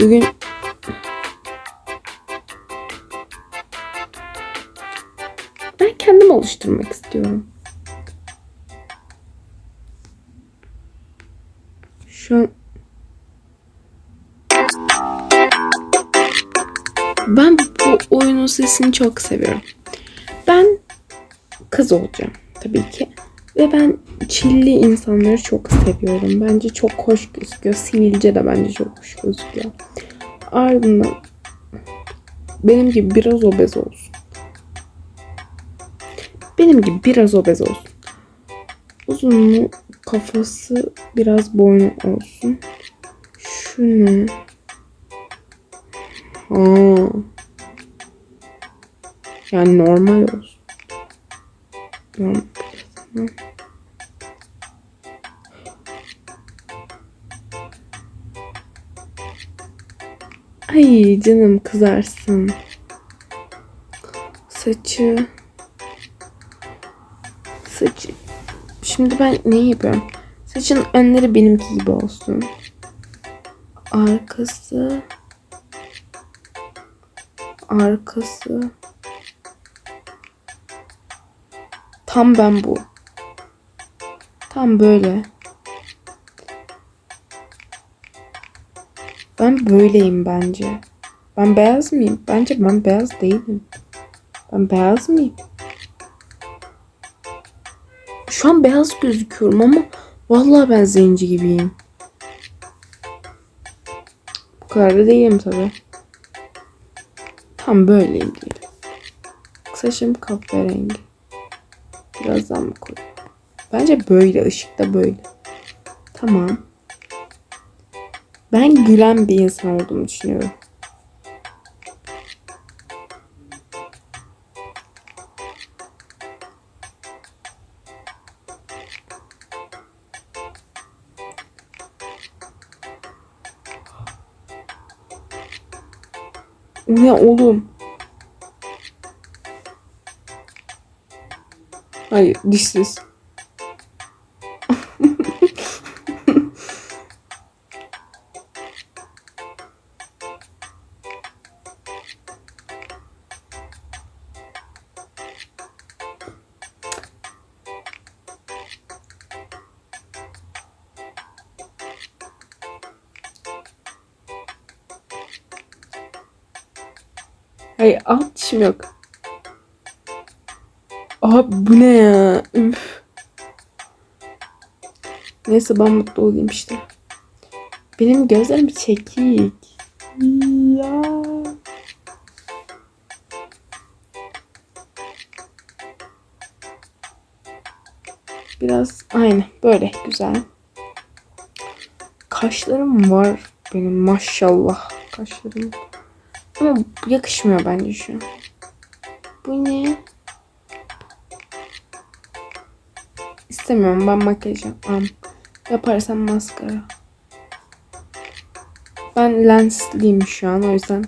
Bugün ben kendim oluşturmak istiyorum. Şu an Ben bu oyunun sesini çok seviyorum. Ben kız olacağım tabii ki. Ve ben çilli insanları çok seviyorum. Bence çok hoş gözüküyor. Sivilce de bence çok hoş gözüküyor. Ardından benim gibi biraz obez olsun. Benim gibi biraz obez olsun. Uzunluğu kafası biraz boynu olsun. Şu ne? Ha. Yani normal olsun. Normal. Ay canım kızarsın. Saçı. Saçı. Şimdi ben ne yapıyorum? Saçın önleri benimki gibi olsun. Arkası. Arkası. Tam ben bu. Tam böyle. Ben böyleyim bence. Ben beyaz mıyım? Bence ben beyaz değilim. Ben beyaz mıyım? Şu an beyaz gözüküyorum ama vallahi ben zenci gibiyim. Bu kadar da değilim tabi. Tam böyleyim diyelim. Saçım kahverengi. Birazdan mı koy? Bence böyle ışıkta böyle. Tamam. Ben gülen bir insan olduğumu düşünüyorum. Ne oğlum? Hayır dişsiz. Hayır alt dişim yok. Abi bu ne ya? Üf. Neyse ben mutlu olayım işte. Benim gözlerim çekik. Ya. Biraz aynı böyle güzel. Kaşlarım var benim maşallah kaşlarım. Ama yakışmıyor bence şu an. Bu ne? İstemiyorum ben makyaj yapmam. Yaparsam maskara. Ben lensliyim şu an o yüzden.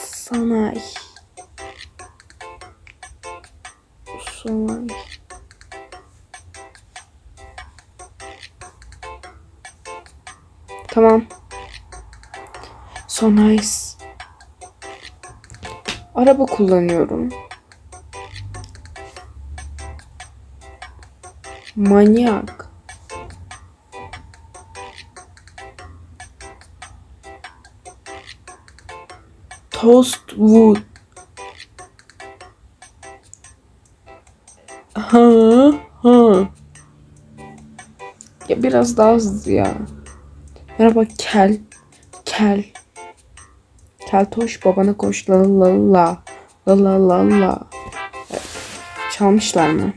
Sanayi. Sanayi. Tamam. So nice. Araba kullanıyorum. Manyak. Toast wood. Ha ha. Ya biraz daha hızlı ya. Merhaba kel. Kel. Keltoş babana koş la la la la la la la. Çalmışlar mı?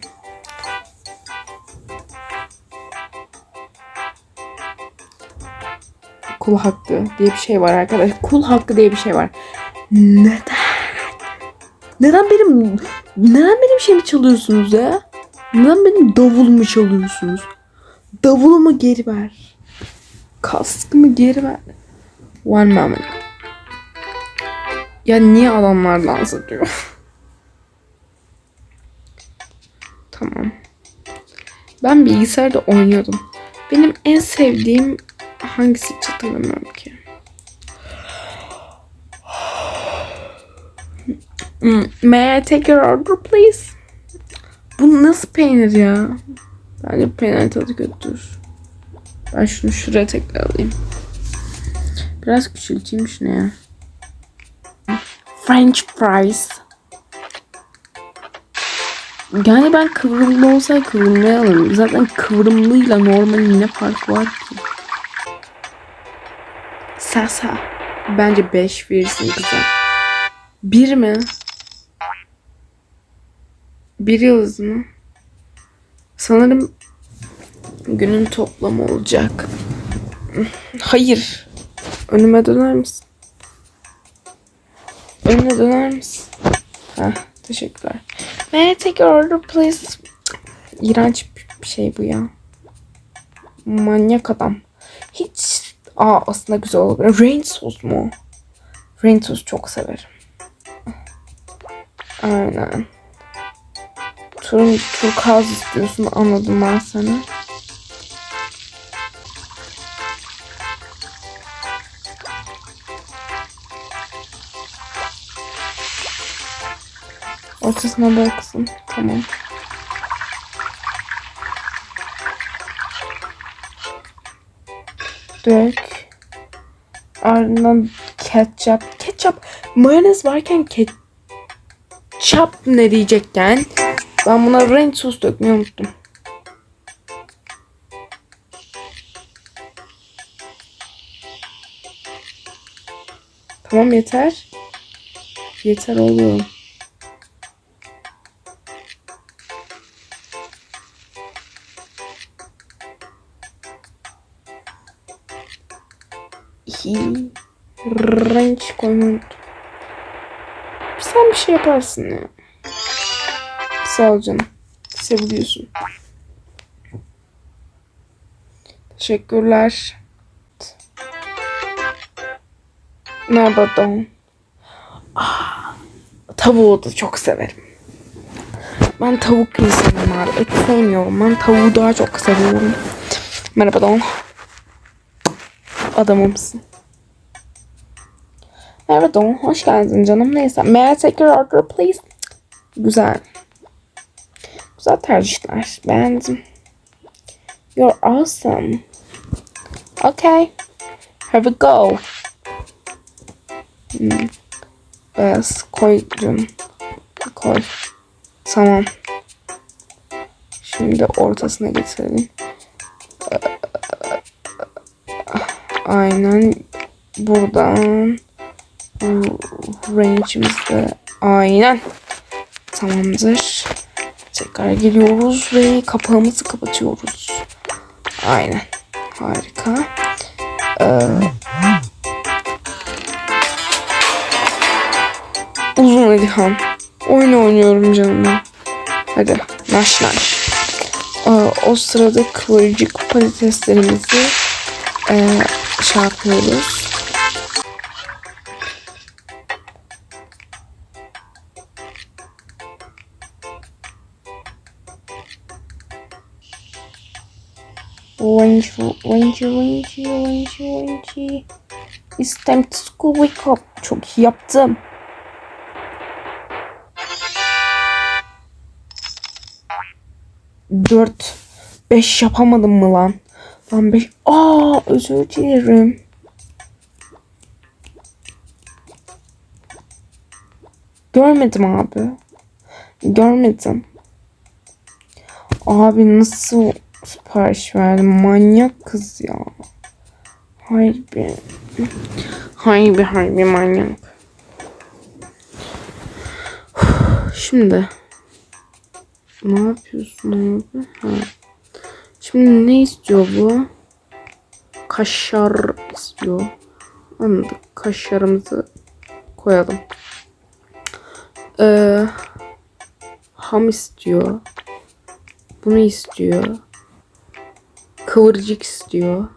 Kul hakkı diye bir şey var arkadaşlar. Kul hakkı diye bir şey var. Neden? Neden benim neden benim şeyimi çalıyorsunuz ya? Neden benim davulumu çalıyorsunuz? Davulumu geri ver. Kaskımı geri ver. One moment. Ya niye adamlar dans ediyor? tamam. Ben bilgisayarda oynuyordum. Benim en sevdiğim hangisi hiç hatırlamıyorum ki. Hmm, May I take your order please? Bu nasıl peynir ya? Bence peynir tadı kötüdür. Ben şunu şuraya tekrar alayım. Biraz küçülteyim şunu ya. French fries. Yani ben kıvrımlı olsaydı kıvrımlı alırım. Zaten kıvrımlıyla normalin ne farkı var ki? Sasa. Bence 5 verirsin kıza. 1 mi? 1 yıldız mı? Sanırım günün toplamı olacak. Hayır. Önüme döner misin? Önüme döner misin? Heh, teşekkürler. May I take your order please? İğrenç bir şey bu ya. Manyak adam. Hiç... Aa aslında güzel olabilir. Rain sos mu? Rain sos çok severim. Aynen. Turun, turkaz istiyorsun anladım ben seni. Ortasına bıraksın. Tamam. Dök. Ardından ketçap. Ketçap. Mayonez varken ketçap ne diyecekken ben buna renk sos dökmeyi unuttum. Tamam yeter. Yeter oğlum. Renk koymayı unuttum. Sen bir şey yaparsın ya. Sağ ol canım. Seviliyorsun. Teşekkürler. Merhaba Don. Ah, tavuğu da çok severim. Ben tavuk insanım abi. Et sevmiyorum. Ben tavuğu daha çok seviyorum. Merhaba Don. Adamımsın. Merhaba Don. Hoş geldin canım. Neyse. May I take your order please? Güzel. Güzel tercihler. Beğendim. You're awesome. Okay. Here we go. Hmm. Evet, koy canım. Koy. Tamam. Şimdi ortasına getirelim. Aynen. Buradan. Bu range'imizde. Aynen. Tamamdır. Tekrar geliyoruz ve kapağımızı kapatıyoruz. Aynen. Harika. Ee, uzun Elihan. Oyun oynuyorum canım ben. Hadi naş naş. Ee, o sırada kıvırcık patateslerimizi e, yapıyoruz. Wenji, Wenji, Wenji, Wenji, Wenji. It's time to school wake up. Çok iyi yaptım. Dört. Beş yapamadım mı lan? Lan beş. Aa özür dilerim. Görmedim abi. Görmedim. Abi nasıl sipariş verdim? Manyak kız ya. Harbi. Harbi harbi manyak. Şimdi. Ne yapıyorsun abi? Ha. Şimdi ne istiyor bu? Kaşar istiyor. Anladık. Kaşarımızı koyalım. Ee, ham istiyor. Bunu istiyor. Kıvırcık istiyor.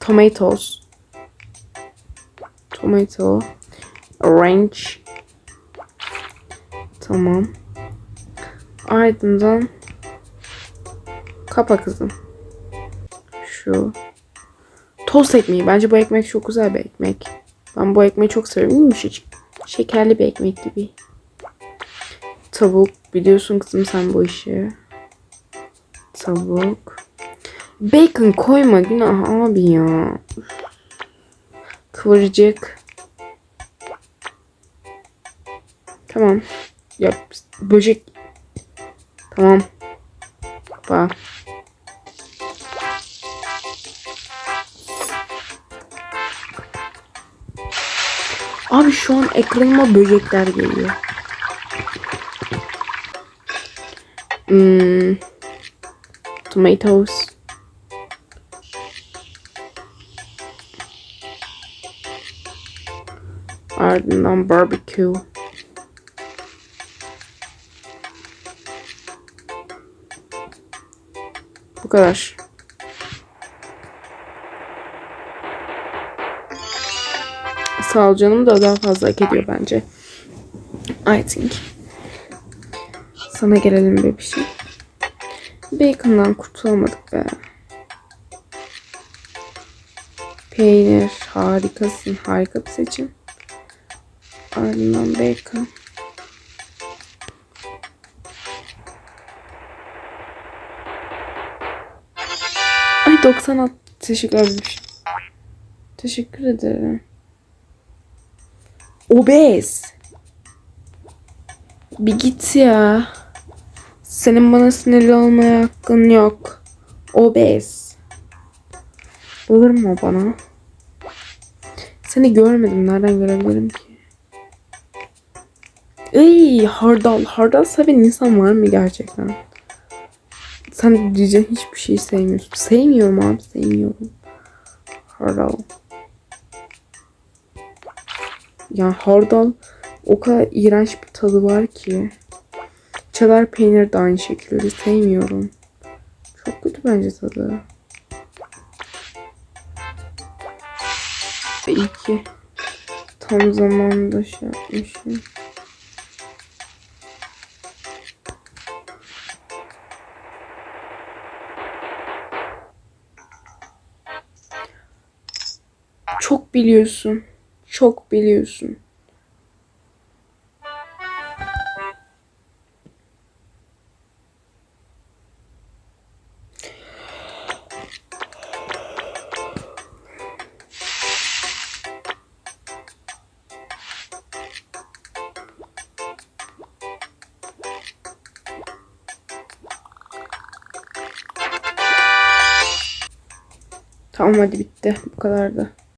Tomatoes. Tomato. Range. Tamam. Ardından kapa kızım. şu. Tost ekmeği. Bence bu ekmek çok güzel bir ekmek. Ben bu ekmeği çok seviyorum. Yumuşacık. Şekerli bir ekmek gibi. Tavuk. Biliyorsun kızım sen bu işi. Tavuk. Bacon koyma günah abi ya. Kıvırcık. Tamam. Yap. Böcek. Tamam. Bak. Abi şu an ekranıma böcekler geliyor. Hmm. Tomatoes. Ardından barbecue. Bu kadar. Sağ ol canım da daha fazla hak ediyor bence. I think. Sana gelelim bir şey. Bacon'dan kurtulamadık be. Peynir harikasın. Harika bir seçim. Ardından bacon. Ay 96 teşekkür ederim. Teşekkür ederim. Obez. Bir git ya. Senin bana sinirli olmaya hakkın yok. Obez. Olur mu bana? Seni görmedim. Nereden görebilirim ki? Iy, hardal. Hardal seven insan var mı gerçekten? Sen diyeceğin hiçbir şeyi sevmiyorsun. Sevmiyorum abi. Sevmiyorum. Hardal. Ya hardal o kadar iğrenç bir tadı var ki. Çedar peynir de aynı şekilde sevmiyorum. Çok kötü bence tadı. İyi ki tam zamanda şey yapmışım. Çok biliyorsun. Çok biliyorsun. Tamam hadi bitti. Bu kadar da.